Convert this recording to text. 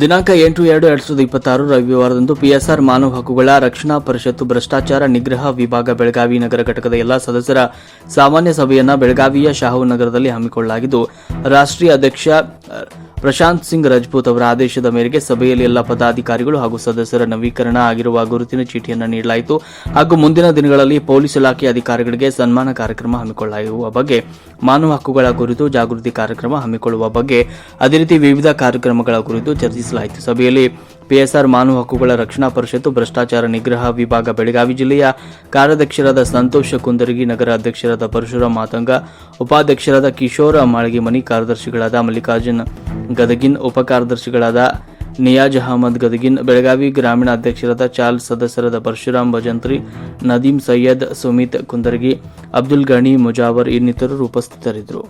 ದಿನಾಂಕ ಎಂಟು ಎರಡು ಎರಡ್ ಸಾವಿರದ ಇಪ್ಪತ್ತಾರು ರವಿವಾರದಂದು ಪಿಎಸ್ಆರ್ ಮಾನವ ಹಕ್ಕುಗಳ ರಕ್ಷಣಾ ಪರಿಷತ್ತು ಭ್ರಷ್ಟಾಚಾರ ನಿಗ್ರಹ ವಿಭಾಗ ಬೆಳಗಾವಿ ನಗರ ಘಟಕದ ಎಲ್ಲಾ ಸದಸ್ಯರ ಸಾಮಾನ್ಯ ಸಭೆಯನ್ನು ಬೆಳಗಾವಿಯ ಶಾಹು ನಗರದಲ್ಲಿ ಹಮ್ಮಿಕೊಳ್ಳಲಾಗಿದ್ದು, ರಾಷ್ಟ್ರೀಯ ಅಧ್ಯಕ್ಷ ಪ್ರಶಾಂತ್ ಸಿಂಗ್ ರಜಪೂತ್ ಅವರ ಆದೇಶದ ಮೇರೆಗೆ ಸಭೆಯಲ್ಲಿ ಎಲ್ಲ ಪದಾಧಿಕಾರಿಗಳು ಹಾಗೂ ಸದಸ್ಯರ ನವೀಕರಣ ಆಗಿರುವ ಗುರುತಿನ ಚೀಟಿಯನ್ನು ನೀಡಲಾಯಿತು. ಹಾಗೂ ಮುಂದಿನ ದಿನಗಳಲ್ಲಿ ಪೊಲೀಸ್ ಇಲಾಖೆ ಅಧಿಕಾರಿಗಳಿಗೆ ಸನ್ಮಾನ ಕಾರ್ಯಕ್ರಮ ಹಮ್ಮಿಕೊಳ್ಳುವ ಬಗ್ಗೆ, ಮಾನವ ಹಕ್ಕುಗಳ ಕುರಿತು ಜಾಗೃತಿ ಕಾರ್ಯಕ್ರಮ ಹಮ್ಮಿಕೊಳ್ಳುವ ಬಗ್ಗೆ, ಅದೇ ರೀತಿ ವಿವಿಧ ಕಾರ್ಯಕ್ರಮಗಳ ಕುರಿತು ಚರ್ಚಿಸಲಾಯಿತು. ಸಭೆಯಲ್ಲಿ ಪಿಎಸ್ಆರ್ ಮಾನವ ಹಕ್ಕುಗಳ ರಕ್ಷಣಾ ಪರಿಷತ್ತು, ಭ್ರಷ್ಟಾಚಾರ ನಿಗ್ರಹ ವಿಭಾಗ, ಬೆಳಗಾವಿ ಜಿಲ್ಲೆಯ ಕಾರ್ಯಾಧ್ಯಕ್ಷರಾದ ಸಂತೋಷ ಕುಂದರಗಿ, ನಗರ ಅಧ್ಯಕ್ಷರಾದ ಪರಶುರಾಮ್ ಮಾತಂಗ, ಉಪಾಧ್ಯಕ್ಷರಾದ ಕಿಶೋರ ಮಾಳಗಿಮನಿ ಕಾರ್ಯದರ್ಶಿಗಳಾದ ಮಲ್ಲಿಕಾರ್ಜುನ್ ಗದಗಿನ್ ಉಪಕಾರ್ಯದರ್ಶಿಗಳಾದ ನಿಯಾಜ್ ಅಹಮದ್ ಗದಗಿನ್ ಬೆಳಗಾವಿ ಗ್ರಾಮೀಣ ಅಧ್ಯಕ್ಷರಾದ ಚಾರ್ಲ್ಸ್ ಸದಸ್ಯರಾದ ಪರಶುರಾಮ್ ಭಜಂತ್ರಿ, ನದೀಂ ಸೈಯದ್ ಸುಮಿತ್ ಕುಂದರ್ಗಿ, ಅಬ್ದುಲ್ ಗಣಿ ಮುಜಾವರ್ ಇನ್ನಿತರರು ಉಪಸ್ಥಿತರಿದ್ದರು.